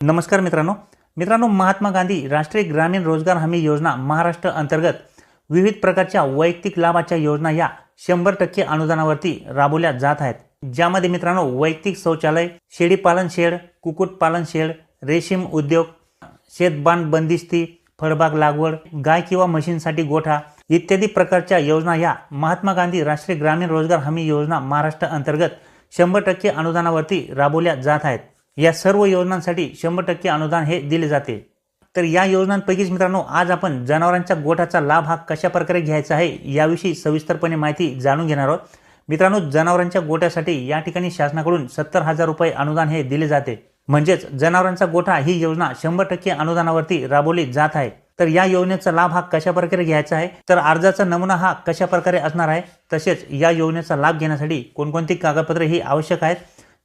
नमस्कार मित्रांनो. मित्रांनो महात्मा गांधी राष्ट्रीय ग्रामीण रोजगार हमी योजना महाराष्ट्र अंतर्गत विविध प्रकारच्या वैयक्तिक लाभाच्या योजना या शंभर टक्के अनुदानावरती राबवल्या जात आहेत. ज्यामध्ये मित्रांनो वैयक्तिक शौचालय शेळीपालन शेड कुक्कुटपालन शेड रेशीम उद्योग शेतबांध बंदिस्ती फळबाग लागवड गाय किंवा म्हशींसाठी गोठा इत्यादी प्रकारच्या योजना या महात्मा गांधी राष्ट्रीय ग्रामीण रोजगार हमी योजना महाराष्ट्र अंतर्गत शंभर टक्के अनुदानावरती राबवल्या जात आहेत. या सर्व योजनांसाठी शंभर टक्के अनुदान हे दिले जाते. तर या योजनांपैकीच मित्रांनो आज आपण जनावरांच्या गोठाचा लाभ हा कशा प्रकारे घ्यायचा आहे याविषयी सविस्तरपणे माहिती जाणून घेणार आहोत. मित्रांनो जनावरांच्या गोठ्यासाठी या ठिकाणी शासनाकडून सत्तर हजार रुपये अनुदान हे दिले जाते. म्हणजेच जनावरांचा गोठा ही योजना शंभर टक्के अनुदानावरती राबवली जात आहे. तर या योजनेचा लाभ हा कशा प्रकारे घ्यायचा आहे? तर अर्जाचा नमुना हा कशा प्रकारे असणार आहे? तसेच या योजनेचा लाभ घेण्यासाठी कोणकोणती कागदपत्रे ही आवश्यक आहेत?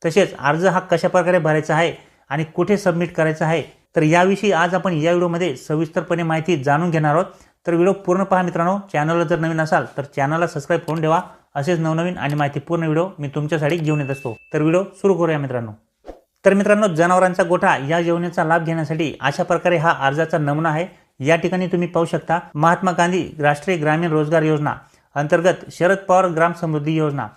तसेच अर्ज हा कशा प्रकारे भरायचा आहे आणि कुठे सबमिट करायचा आहे तर याविषयी आज आपण या व्हिडिओमध्ये सविस्तरपणे माहिती जाणून घेणार आहोत. तर व्हिडिओ पूर्ण पहा मित्रांनो. चॅनलला जर नवीन असाल तर चॅनलला सबस्क्राईब करून ठेवा. असेच नवनवीन आणि माहितीपूर्ण व्हिडिओ मी तुमच्यासाठी घेऊन येत असतो. तर व्हिडिओ सुरू करूया मित्रांनो. तर मित्रांनो जनावरांचा गोठा या योजनेचा लाभ घेण्यासाठी अशा प्रकारे हा अर्जाचा नमुना आहे. या ठिकाणी तुम्ही पाहू शकता महात्मा गांधी राष्ट्रीय ग्रामीण रोजगार योजना अंतर्गत शरद पवार ग्राम समृद्धी योजना.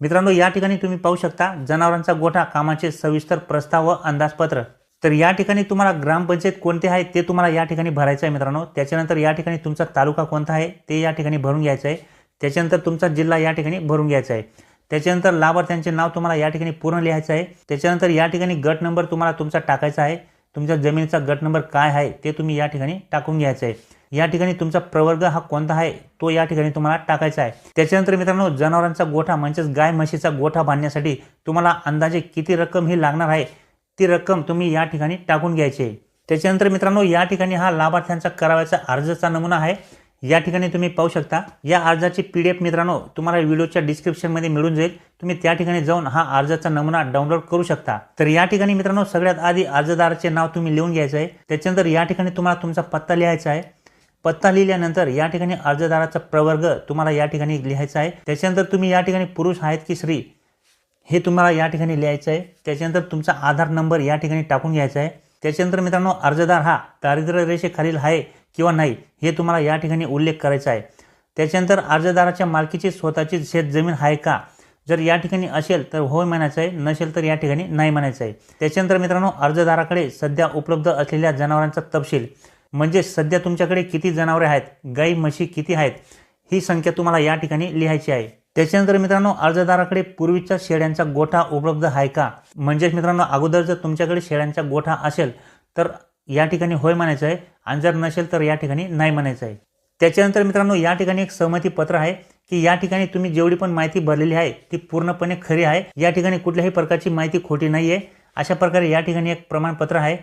मित्रांनो या ठिकाणी तुम्ही पाहू शकता जनावरांचा गोठा कामाचे सविस्तर प्रस्ताव व अंदाजपत्र. तर या ठिकाणी तुम्हाला ग्रामपंचायत कोणते आहे ते तुम्हाला या ठिकाणी भरायचं आहे मित्रांनो. त्याच्यानंतर या ठिकाणी तुमचा तालुका कोणता आहे ते या ठिकाणी भरून घ्यायचं आहे. त्याच्यानंतर तुमचा जिल्हा या ठिकाणी भरून घ्यायचा आहे. त्याच्यानंतर लाभार्थ्यांचे नाव तुम्हाला या ठिकाणी पूर्ण लिहायचं आहे. त्याच्यानंतर या ठिकाणी गट नंबर तुम्हाला तुमचा टाकायचा आहे. तुमच्या जमिनीचा गट नंबर काय आहे ते तुम्ही या ठिकाणी टाकून घ्यायचं आहे. या ठिकाणी तुमचा प्रवर्ग हा कोणता आहे? तो या ठिकाणी तुम्हाला टाकायचा आहे. त्याच्यानंतर मित्रांनो जनावरांचा गोठा म्हणजेच गाय म्हशीचा गोठा बांधण्यासाठी तुम्हाला अंदाजे किती रक्कम ही लागणार आहे? ती रक्कम तुम्ही या ठिकाणी टाकून घ्यायची. आहे त्याच्यानंतर मित्रांनो या ठिकाणी हा लाभार्थ्यांचा करावयाचा अर्जाचा नमुना आहे. या ठिकाणी तुम्ही पाहू शकता. या अर्जाची पी डी एफ मित्रांनो तुम्हाला व्हिडिओच्या डिस्क्रिप्शनमध्ये मिळून जाईल. तुम्ही त्या ठिकाणी जाऊन हा अर्जाचा नमुना डाउनलोड करू शकता. तर या ठिकाणी मित्रांनो सगळ्यात आधी अर्जदाराचे नाव तुम्ही लिहून घ्यायचं आहे. त्याच्यानंतर या ठिकाणी तुम्हाला तुमचा पत्ता लिहायचा आहे. पत्ता लिहिल्यानंतर या ठिकाणी अर्जदाराचा प्रवर्ग तुम्हाला या ठिकाणी लिहायचा आहे. त्याच्यानंतर तुम्ही या ठिकाणी पुरुष आहेत की स्त्री हे तुम्हाला या ठिकाणी लिहायचं आहे. त्याच्यानंतर तुमचा आधार नंबर या ठिकाणी टाकून घ्यायचा आहे. त्याच्यानंतर मित्रांनो अर्जदार हा दारिद्र्य रेषेखालील आहे किंवा नाही हे तुम्हाला या ठिकाणी उल्लेख करायचा आहे. त्याच्यानंतर अर्जदाराच्या मालकीची स्वतःची शेतजमीन आहे का? जर या ठिकाणी असेल तर होय म्हणायचं आहे नसेल तर या ठिकाणी नाही म्हणायचं आहे. त्याच्यानंतर मित्रांनो अर्जदाराकडे सध्या उपलब्ध असलेल्या जनावरांचा तपशील. म्हणजे सध्या तुमच्याकडे किती जनावरे आहेत गाई म्हशी किती आहेत ही संख्या तुम्हाला या ठिकाणी लिहायची आहे. त्याच्यानंतर मित्रांनो अर्जदाराकडे पूर्वीच्या शेळ्यांचा गोठा उपलब्ध आहे का? म्हणजेच मित्रांनो अगोदर जर तुमच्याकडे शेळ्यांचा गोठा असेल तर या ठिकाणी होय म्हणायचं आहे आणि जर नसेल तर या ठिकाणी नाही म्हणायचं आहे. त्याच्यानंतर मित्रांनो या ठिकाणी एक सहमती पत्र आहे की या ठिकाणी तुम्ही जेवढी पण माहिती भरलेली आहे ती पूर्णपणे खरी आहे. या ठिकाणी कुठल्याही प्रकारची माहिती खोटी नाही आहे अशा प्रकारे या ठिकाणी एक प्रमाणपत्र आहे.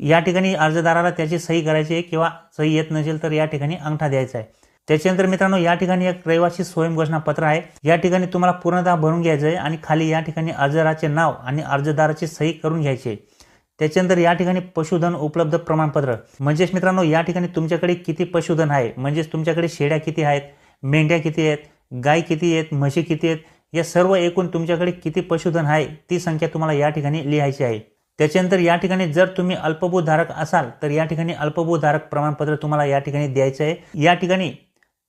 या ठिकाणी अर्जदाराला त्याची सही करायची आहे किंवा सही येत नसेल तर या ठिकाणी अंगठा द्यायचा आहे. त्याच्यानंतर मित्रांनो या ठिकाणी एक रहिवासी स्वयं पत्र आहे. या ठिकाणी तुम्हाला पूर्णतः भरून घ्यायचं आहे आणि खाली या ठिकाणी अर्जदाराचे नाव आणि अर्जदाराची सही करून घ्यायची आहे. त्याच्यानंतर या ठिकाणी पशुधन उपलब्ध प्रमाणपत्र. म्हणजेच मित्रांनो या ठिकाणी तुमच्याकडे किती पशुधन आहे? म्हणजेच तुमच्याकडे शेळ्या किती आहेत? मेंढ्या किती आहेत? गाय किती आहेत? म्हशी किती आहेत? या सर्व एकूण तुमच्याकडे किती पशुधन आहे? ती संख्या तुम्हाला या ठिकाणी लिहायची आहे. त्याच्यानंतर या ठिकाणी जर तुम्ही अल्पभूधारक असाल तर या ठिकाणी अल्पभूधारक प्रमाणपत्र तुम्हाला या ठिकाणी द्यायचं आहे या ठिकाणी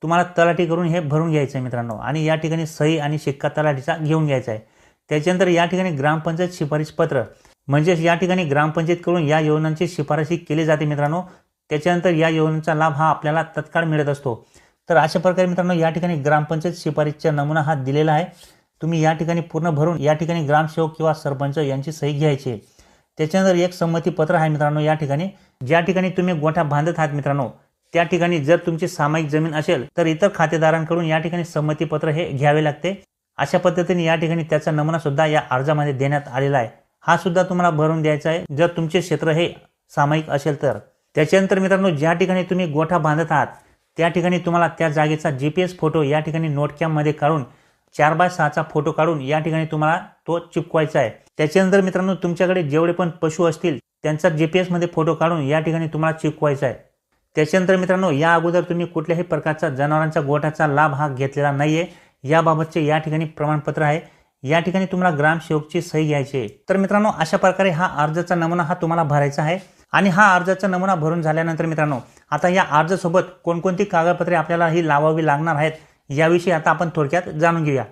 तुम्हाला तलाठी करून हे भरून घ्यायचं आहे मित्रांनो आणि या ठिकाणी सही आणि शिक्का तलाठीचा घेऊन घ्यायचा आहे त्याच्यानंतर या ठिकाणी ग्रामपंचायत शिफारस पत्र म्हणजेच या ठिकाणी ग्रामपंचायतकडून या योजनांची शिफारशी केली जाते मित्रांनो त्याच्यानंतर या योजनेचा लाभ हा आपल्याला तत्काळ मिळत असतो तर अशा प्रकारे मित्रांनो या ठिकाणी ग्रामपंचायत शिफारशीचा नमुना हा दिलेला आहे तुम्ही या ठिकाणी पूर्ण भरून या ठिकाणी ग्रामसेवक किंवा सरपंच यांची सही घ्यायची आहे त्याच्यानंतर एक संमतीपत्र आहे मित्रांनो या ठिकाणी. ज्या ठिकाणी तुम्ही गोठा बांधत आहात मित्रांनो त्या ठिकाणी जर तुमची सामायिक जमीन असेल तर इतर खातेदारांकडून या ठिकाणी संमतीपत्र हे घ्यावे लागते. अशा पद्धतीने या ठिकाणी त्याचा नमुना सुद्धा या अर्जामध्ये देण्यात आलेला आहे. हा सुद्धा तुम्हाला भरून द्यायचा आहे. जर तुमचे क्षेत्र हे सामायिक असेल तर. त्याच्यानंतर मित्रांनो ज्या ठिकाणी तुम्ही गोठा बांधत आहात त्या ठिकाणी तुम्हाला त्या जागेचा जी पी एस फोटो या ठिकाणी नोटकॅममध्ये काढून चार बाय सहाचा फोटो काढून या ठिकाणी तुम्हाला तो चिपकवायचा आहे. त्याच्यानंतर मित्रांनो तुमच्याकडे जेवढे पण पशु असतील त्यांचा जी पी एसमध्ये फोटो काढून या ठिकाणी तुम्हाला चिकवायचा आहे. त्याच्यानंतर मित्रांनो या अगोदर तुम्ही कुठल्याही प्रकारचा जनावरांचा गोठ्याचा लाभ हा घेतलेला नाही आहे याबाबतचे या ठिकाणी प्रमाणपत्र आहे. या ठिकाणी तुम्हाला ग्रामसेवकची सही घ्यायची आहे. तर मित्रांनो अशा प्रकारे हा अर्जाचा नमुना हा तुम्हाला भरायचा आहे. आणि हा अर्जाचा नमुना भरून झाल्यानंतर मित्रांनो आता या अर्जासोबत कोणकोणती कागदपत्रे आपल्याला ही लावावी लागणार आहेत याविषयी आता आपण थोडक्यात जाणून घेऊया.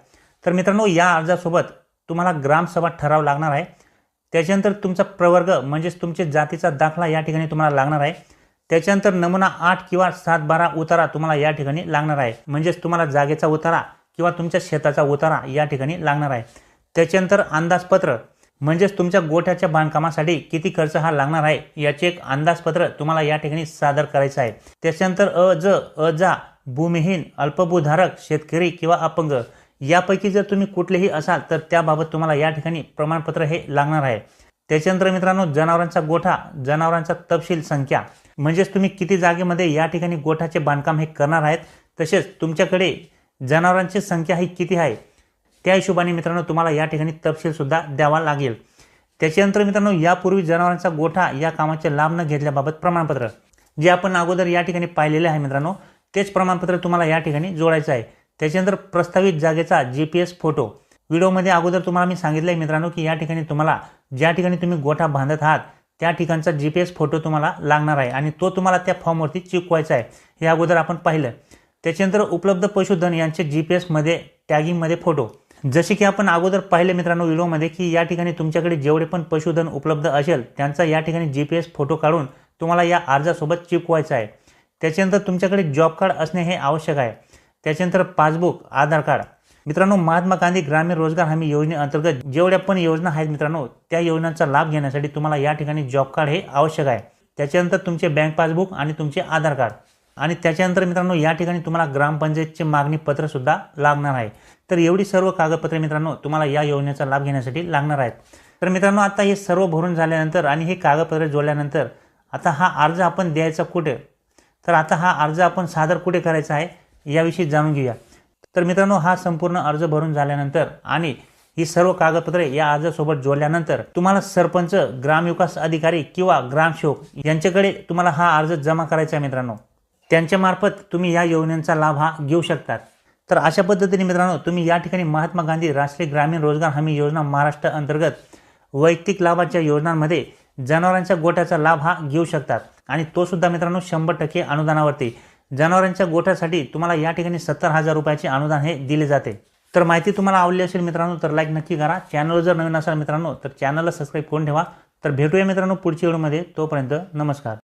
तर मित्रांनो या अर्जासोबत तुम्हाला ग्रामसभा ठराव लागणार आहे. त्याच्यानंतर तुमचा प्रवर्ग म्हणजेच तुमचे जातीचा दाखला या ठिकाणी तुम्हाला लागणार आहे. त्याच्यानंतर नमुना आठ किंवा सात बारा उतारा तुम्हाला या ठिकाणी लागणार आहे. म्हणजेच तुम्हाला जागेचा उतारा किंवा तुमच्या शेताचा उतारा या ठिकाणी लागणार आहे. त्याच्यानंतर अंदाजपत्र म्हणजेच तुमच्या गोठ्याच्या बांधकामासाठी किती खर्च हा लागणार आहे याचे एक अंदाजपत्र तुम्हाला या ठिकाणी सादर करायचं आहे. त्याच्यानंतर अ ज अ जा भूमिहीन अल्पभूधारक शेतकरी किंवा अपंग. यापैकी जर तुम्ही कुठलेही असाल तर त्याबाबत तुम्हाला या ठिकाणी प्रमाणपत्र हे लागणार आहे. त्याच्यानंतर मित्रांनो जनावरांचा गोठा जनावरांचा तपशील संख्या म्हणजेच तुम्ही किती जागेमध्ये या ठिकाणी गोठाचे बांधकाम हे करणार आहेत तसेच तुमच्याकडे जनावरांची संख्या ही किती आहे त्या हिशोबाने मित्रांनो तुम्हाला या ठिकाणी तपशीलसुद्धा द्यावा लागेल. त्याच्यानंतर मित्रांनो यापूर्वी जनावरांचा गोठा या कामाचे लाभ न घेतल्याबाबत प्रमाणपत्र. जे आपण अगोदर या ठिकाणी पाहिलेले आहे मित्रांनो तेच प्रमाणपत्र तुम्हाला या ठिकाणी जोडायचं आहे. त्याच्यानंतर प्रस्तावित जागेचा जी पी एस फोटो व्हिडिओमध्ये अगोदर तुम्हाला मी सांगितलं आहे मित्रांनो की या ठिकाणी तुम्हाला ज्या ठिकाणी तुम्ही गोठा बांधत आहात त्या ठिकाणचा जी पी एस फोटो तुम्हाला लागणार आहे आणि तो तुम्हाला त्या फॉर्मवरती चिकवायचा आहे. हे अगोदर आपण पाहिलं. त्याच्यानंतर उपलब्ध पशुधन यांचे जी पी एसमध्ये टॅगिंगमध्ये फोटो जसे की आपण अगोदर पाहिले मित्रांनो व्हिडिओमध्ये की या ठिकाणी तुमच्याकडे जेवढे पण पशुधन उपलब्ध असेल त्यांचा या ठिकाणी जी पी एस फोटो काढून तुम्हाला या अर्जासोबत चिपवायचा आहे. त्याच्यानंतर तुमच्याकडे जॉब कार्ड असणे हे आवश्यक आहे. त्याच्यानंतर पासबुक आधार कार्ड. मित्रांनो महात्मा गांधी ग्रामीण रोजगार हमी योजनेअंतर्गत जेवढ्या पण योजना आहेत मित्रांनो त्या योजनांचा लाभ घेण्यासाठी तुम्हाला या ठिकाणी जॉब कार्ड हे आवश्यक आहे. त्याच्यानंतर तुमचे बँक पासबुक आणि तुमचे आधार कार्ड. आणि त्याच्यानंतर मित्रांनो या ठिकाणी तुम्हाला ग्रामपंचायतचे मागणी पत्र सुद्धा लागणार आहे. तर एवढी सर्व कागदपत्रे मित्रांनो तुम्हाला या योजनेचा लाभ घेण्यासाठी लागणार आहेत. तर मित्रांनो आता हे सर्व भरून झाल्यानंतर आणि हे कागदपत्रे जोडल्यानंतर आता हा अर्ज आपण द्यायचा कुठे? तर आता हा अर्ज आपण सादर कुठे करायचा आहे? याविषयी जाणून घेऊया. तर मित्रांनो हा संपूर्ण अर्ज भरून झाल्यानंतर आणि ही सर्व कागदपत्रे या अर्जासोबत जोडल्यानंतर तुम्हाला सरपंच ग्रामविकास अधिकारी किंवा ग्रामसेवक यांच्याकडे तुम्हाला हा अर्ज जमा करायचा आहे मित्रांनो. त्यांच्यामार्फत तुम्ही या योजनेचा लाभ हा घेऊ शकतात. तर अशा पद्धतीने मित्रांनो तुम्ही या ठिकाणी महात्मा गांधी राष्ट्रीय ग्रामीण रोजगार हमी योजना महाराष्ट्र अंतर्गत वैयक्तिक लाभाच्या योजनांमध्ये जनावरांच्या गोठ्याचा लाभ हा घेऊ शकतात. आणि तो सुद्धा मित्रांनो शंभर टक्के अनुदानावरती. जनावरांच्या गोठ्यासाठी तुम्हाला या ठिकाणी सत्तर हजार रुपयाचे अनुदान हे दिले जाते. तर माहिती तुम्हाला आवडली असेल मित्रांनो तर लाईक नक्की करा. चॅनल जर नवीन असाल मित्रांनो तर चॅनलला सबस्क्राईब करून ठेवा. तर भेटूया मित्रांनो पुढच्या व्हिडिओमध्ये तोपर्यंत नमस्कार.